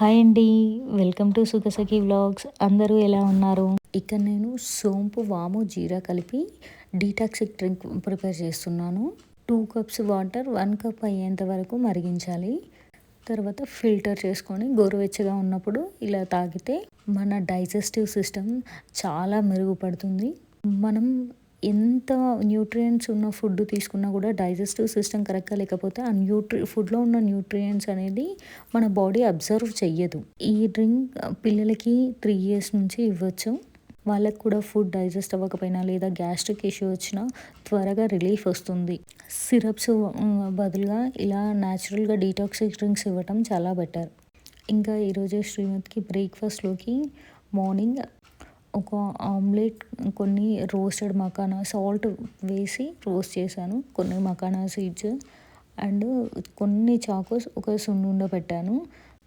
Hi అండి. Welcome to Sukhasakhi vlogs. అందరూ ఎలా ఉన్నారు? ఇక్కడ నేను సోంపు వాము జీరా కలిపి డీటాక్సిక్ డ్రింక్ ప్రిపేర్ చేస్తున్నాను. Two cups water one cup అయ్యేంత వరకు మరిగించాలి. తర్వాత ఫిల్టర్ చేసుకొని గోరువెచ్చగా ఉన్నప్పుడు ఇలా తాగితే మన డైజెస్టివ్ సిస్టమ్ చాలా మెరుగుపడుతుంది. మనం ఎంత న్యూట్రియంట్స్ ఉన్న ఫుడ్ తీసుకున్నా కూడా డైజెస్టివ్ సిస్టమ్ కరెక్ట్గా లేకపోతే ఆ న్యూట్రి ఫుడ్లో ఉన్న న్యూట్రియంట్స్ అనేది మన బాడీ అబ్జర్వ్ చెయ్యదు. ఈ డ్రింక్ పిల్లలకి త్రీ ఇయర్స్ నుంచి ఇవ్వచ్చు. వాళ్ళకి కూడా ఫుడ్ డైజెస్ట్ అవ్వకపోయినా లేదా గ్యాస్ట్రిక్ ఇష్యూ వచ్చినా త్వరగా రిలీఫ్ వస్తుంది. సిరప్స్ బదులుగా ఇలా న్యాచురల్గా డీటాక్సిక్ డ్రింక్స్ ఇవ్వటం చాలా బెటర్ ఇంకా ఈరోజు శ్రీమతికి బ్రేక్ఫాస్ట్లోకి మార్నింగ్ ఒక ఆమ్లెట్ కొన్ని రోస్టెడ్ మకానా సాల్ట్ వేసి రోస్ట్ చేశాను. కొన్ని మకానా సీడ్స్ అండ్ కొన్ని చాకోస్ ఒక సున్నుండ పెట్టాను.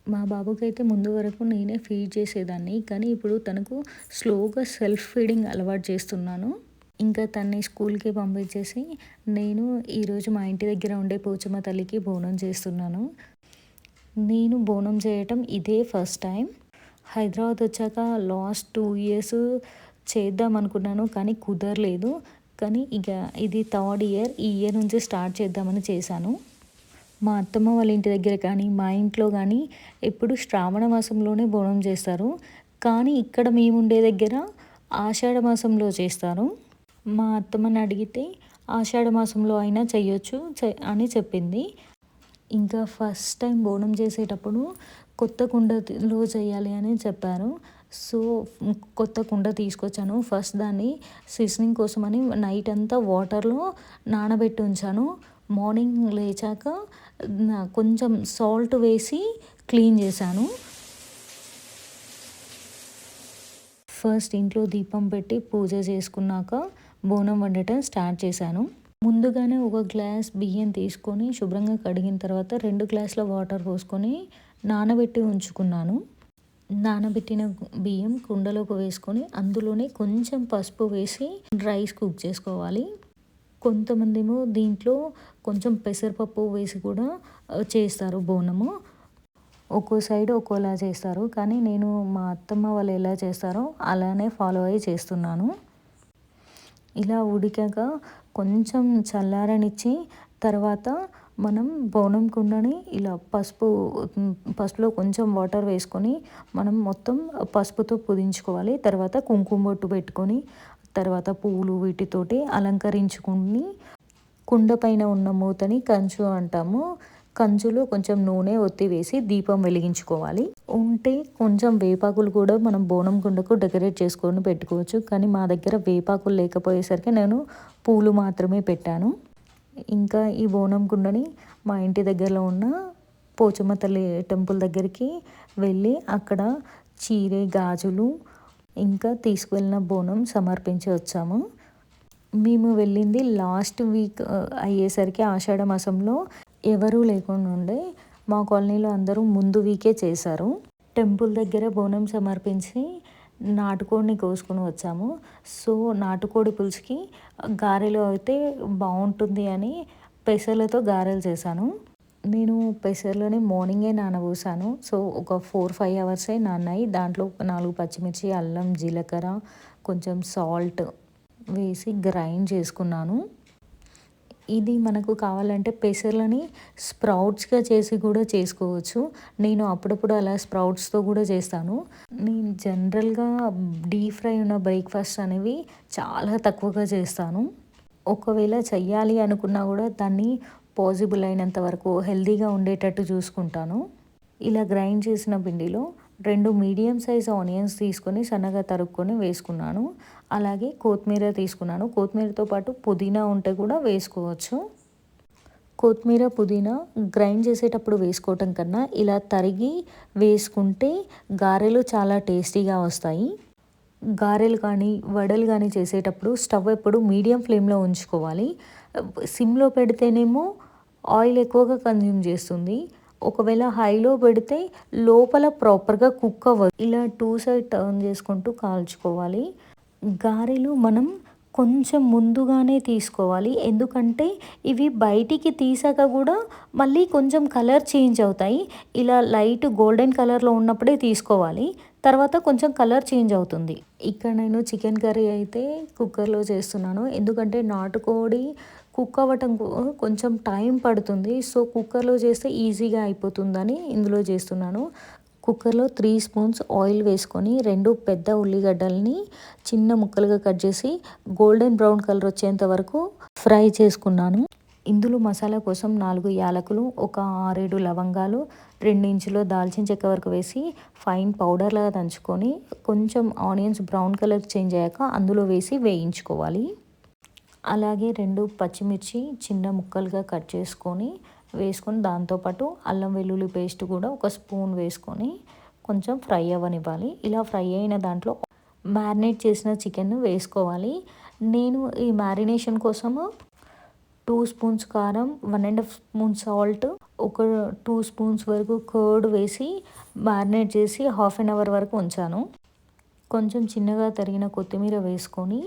మా బాబుకి అయితే ముందు వరకు నేనే ఫీడ్ చేసేదాన్ని కానీ ఇప్పుడు తనకు స్లోగా సెల్ఫ్ ఫీడింగ్ అలవాటు చేస్తున్నాను. ఇంకా తన్ని స్కూల్కి పంపించేసి నేను ఈరోజు మా ఇంటి దగ్గర ఉండే పోచమ్మ తల్లికి బోనం చేస్తున్నాను. నేను బోనం చేయటం ఇదే ఫస్ట్ టైం. హైదరాబాద్ వచ్చాక లాస్ట్ టూ ఇయర్స్ చేద్దాం అనుకున్నాను కానీ కుదరలేదు. కానీ ఇక ఇది థర్డ్ ఇయర్ ఈ ఇయర్ నుంచి స్టార్ట్ చేద్దామని చేశాను. మా అత్తమ్మ వాళ్ళ ఇంటి దగ్గర కానీ మా ఇంట్లో కానీ ఎప్పుడు శ్రావణ మాసంలోనే బోనం చేస్తారు. కానీ ఇక్కడ మేము ఉండే దగ్గర ఆషాఢ మాసంలో చేస్తారు. మా అత్తమ్మని అడిగితే ఆషాఢ మాసంలో అయినా చేయొచ్చు అని చెప్పింది. ఇంకా ఫస్ట్ టైం బోనం చేసేటప్పుడు కొత్త కుండలో చేయాలి అని చెప్పారు. సో కొత్త కుండ తీసుకొచ్చాను. ఫస్ట్ దాన్ని సీజనింగ్ కోసమని నైట్ అంతా వాటర్లో నానబెట్టి ఉంచాను. మార్నింగ్ లేచాక కొంచెం సాల్ట్ వేసి క్లీన్ చేశాను. ఫస్ట్ ఇంట్లో దీపం పెట్టి పూజ చేసుకున్నాక బోనం వండటం స్టార్ట్ చేశాను. ముందుగానే ఒక గ్లాస్ బియ్యం తీసుకొని శుభ్రంగా కడిగిన తర్వాత రెండు గ్లాసుల వాటర్ పోసుకొని నానబెట్టి ఉంచుకున్నాను. నానబెట్టిన బియ్యం కుండలోకి వేసుకొని అందులోనే కొంచెం పసుపు వేసి రైస్ కుక్ చేసుకోవాలి. కొంతమంది ఏమో దీంట్లో కొంచెం పెసరపప్పు వేసి కూడా చేస్తారు బోనము. ఒక్కో సైడ్ ఒక్కోలా చేస్తారు. కానీ నేను మా అత్తమ్మ వాళ్ళు ఎలా చేస్తారో అలానే ఫాలో అయ్యి చేస్తున్నాను. ఇలా ఉడికాక కొంచెం చల్లారనిచ్చి తర్వాత మనం బోనం కుండని ఇలా పసుపు పసుపులో కొంచెం వాటర్ వేసుకొని మనం మొత్తం పసుపుతో పుదించుకోవాలి. తర్వాత కుంకుమ బొట్టు పెట్టుకొని తర్వాత పువ్వులు వీటితోటి అలంకరించుకుని కుండ పైన ఉన్న మూతని కంచు అంటాము. కంచులో కొంచెం నూనె ఒత్తి వేసి దీపం వెలిగించుకోవాలి. ఉంటే కొంచెం వేపాకులు కూడా మనం బోనం కుండకు డెకరేట్ చేసుకొని పెట్టుకోవచ్చు. కానీ మా దగ్గర వేపాకులు లేకపోయేసరికి నేను పూలు మాత్రమే పెట్టాను. ఇంకా ఈ బోనం కుండని మా ఇంటి దగ్గరలో ఉన్న పోచమ్మ తల్లి టెంపుల్ దగ్గరికి వెళ్ళి అక్కడ చీరే గాజులు ఇంకా తీసుకువెళ్ళిన బోనం సమర్పించి వచ్చాము. మేము వెళ్ళింది లాస్ట్ వీక్ అయ్యేసరికి ఆషాఢ మాసంలో ఎవరూ లేకుండా ఉండే మా కాలనీలో అందరూ ముందు వీకే చేశారు. టెంపుల్ దగ్గర బోనం సమర్పించి నాటుకోడిని కోసుకొని వచ్చాము. సో నాటుకోడి పులుసుకి గారెలు అయితే బాగుంటుంది అని పెసర్లతో గారెలు చేశాను. నేను పెసర్లోని మార్నింగే నానబోసాను. సో ఒక ఫోర్ ఫైవ్ అవర్సే నాన్నాయి. దాంట్లో నాలుగు పచ్చిమిర్చి అల్లం జీలకర్ర కొంచెం సాల్ట్ వేసి గ్రైండ్ చేసుకున్నాను. ఇది మనకు కావాలంటే పెసర్లని స్ప్రౌట్స్గా చేసి కూడా చేసుకోవచ్చు. నేను అప్పుడప్పుడు అలా స్ప్రౌట్స్తో కూడా చేస్తాను. నేను జనరల్గా డీప్ ఫ్రై ఉన్న బ్రేక్ఫాస్ట్ అనేవి చాలా తక్కువగా చేస్తాను. ఒకవేళ చెయ్యాలి అనుకున్నా కూడా దాన్ని పాసిబుల్ అయినంత వరకు హెల్తీగా ఉండేటట్టు చూసుకుంటాను. ఇలా గ్రైండ్ చేసిన పిండిలో రెండు మీడియం సైజ్ ఆనియన్స్ తీసుకొని సన్నగా తరుక్కొని వేసుకున్నాను. అలాగే కొత్తిమీర తీసుకున్నాను. కొత్తిమీరతో పాటు పుదీనా ఉంటే కూడా వేసుకోవచ్చు. కొత్తిమీర పుదీనా గ్రైండ్ చేసేటప్పుడు వేసుకోవటం కన్నా ఇలా తరిగి వేసుకుంటే గారెలు చాలా టేస్టీగా వస్తాయి. గారెలు కానీ వడలు కానీ చేసేటప్పుడు స్టవ్ ఎప్పుడు మీడియం ఫ్లేమ్లో ఉంచుకోవాలి. సిమ్లో పెడితేనేమో ఆయిల్ ఎక్కువగా కన్జ్యూమ్ చేస్తుంది. ఒకవేళ హైలో పెడితే లోపల ప్రాపర్గా కుక్ అవ్వదు ఇలా టూ సైడ్ టర్న్ చేసుకుంటూ కాల్చుకోవాలి. గారెలు మనం కొంచెం ముందుగానే తీసుకోవాలి. ఎందుకంటే ఇవి బయటికి తీసాక కూడా మళ్ళీ కొంచెం కలర్ చేంజ్ అవుతాయి. ఇలా లైట్ గోల్డెన్ కలర్లో ఉన్నప్పుడే తీసుకోవాలి. తర్వాత కొంచెం కలర్ చేంజ్ అవుతుంది. ఇక్కడ నేను చికెన్ కర్రీ అయితే కుక్కర్లో చేస్తున్నాను. ఎందుకంటే నాటుకోడి కుక్ అవ్వటం కొంచెం టైం పడుతుంది. సో కుక్కర్లో చేస్తే ఈజీగా అయిపోతుందని ఇందులో చేస్తున్నాను. కుక్కర్లో త్రీ స్పూన్స్ ఆయిల్ వేసుకొని రెండు పెద్ద ఉల్లిగడ్డల్ని చిన్న ముక్కలుగా కట్ చేసి గోల్డెన్ బ్రౌన్ కలర్ వచ్చేంత వరకు ఫ్రై చేసుకున్నాను. ఇందులో మసాలా కోసం నాలుగు యాలకులు ఒక ఆరేడు లవంగాలు రెండు ఇంచులో దాల్చిన చెక్క వరకు వేసి ఫైన్ పౌడర్లాగా దంచుకొని కొంచెం ఆనియన్స్ బ్రౌన్ కలర్ చేంజ్ అయ్యాక అందులో వేసి వేయించుకోవాలి. అలాగే రెండు పచ్చిమిర్చి చిన్న ముక్కలుగా కట్ చేసుకొని వేసుకొని దాంతోపాటు అల్లం వెల్లుల్లి పేస్ట్ కూడా ఒక స్పూన్ వేసుకొని కొంచెం ఫ్రై అవ్వనివ్వాలి. ఇలా ఫ్రై అయిన దాంట్లో మ్యారినేట్ చేసిన చికెన్ వేసుకోవాలి. నేను ఈ మ్యారినేషన్ కోసము టూ స్పూన్స్ కారం one and half spoon salt ఒక టూ స్పూన్స్ వరకు కర్డ్ వేసి మ్యారినేట్ చేసి హాఫ్ అన్ అవర్ వరకు ఉంచాను. కొంచెం చిన్నగా తరిగిన కొత్తిమీర వేసుకొని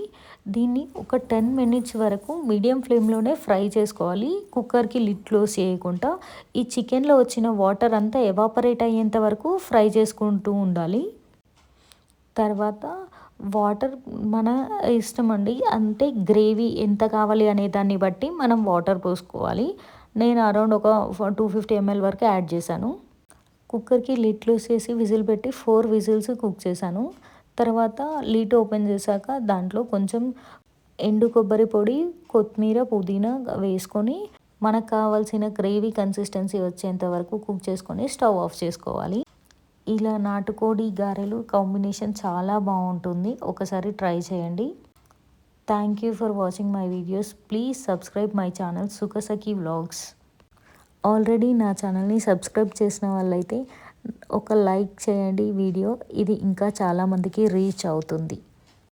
దీన్ని ఒక టెన్ మినిట్స్ వరకు మీడియం ఫ్లేమ్లోనే ఫ్రై చేసుకోవాలి. కుక్కర్కి లిడ్ క్లోజ్ చేయకుండా ఈ చికెన్లో వచ్చిన వాటర్ అంతా ఎవాపరేట్ అయ్యేంత వరకు ఫ్రై చేసుకుంటూ ఉండాలి. తర్వాత వాటర్ మన ఇష్టం అండి అంటే గ్రేవీ ఎంత కావాలి అనే దాన్ని బట్టి మనం వాటర్ పోసుకోవాలి. నేను అరౌండ్ ఒక టూ ఫిఫ్టీ ఎంఎల్ వరకు యాడ్ చేశాను. కుక్కర్కి లిడ్ క్లోజ్ చేసి విజిల్ పెట్టి ఫోర్ విజిల్స్ కుక్ చేశాను. తర్వాత లీట్ ఓపెన్ చేశాక దాంట్లో కొంచెం ఎండు కొబ్బరి పొడి కొత్తిమీర పుదీనా వేసుకొని మనకు కావాల్సిన గ్రేవీ కన్సిస్టెన్సీ వచ్చేంత వరకు కుక్ చేసుకొని స్టవ్ ఆఫ్ చేసుకోవాలి. ఇలా నాటుకోడి గారెలు కాంబినేషన్ చాలా బాగుంటుంది. ఒకసారి ట్రై చేయండి. Thank you for watching my videos please subscribe my channel Sukhasakhi vlogs already నా ఛానల్ని సబ్స్క్రైబ్ చేసిన వాళ్ళైతే ఒక లైక్ చేయండి వీడియో. ఇది ఇంకా చాలామందికి రీచ్ అవుతుంది.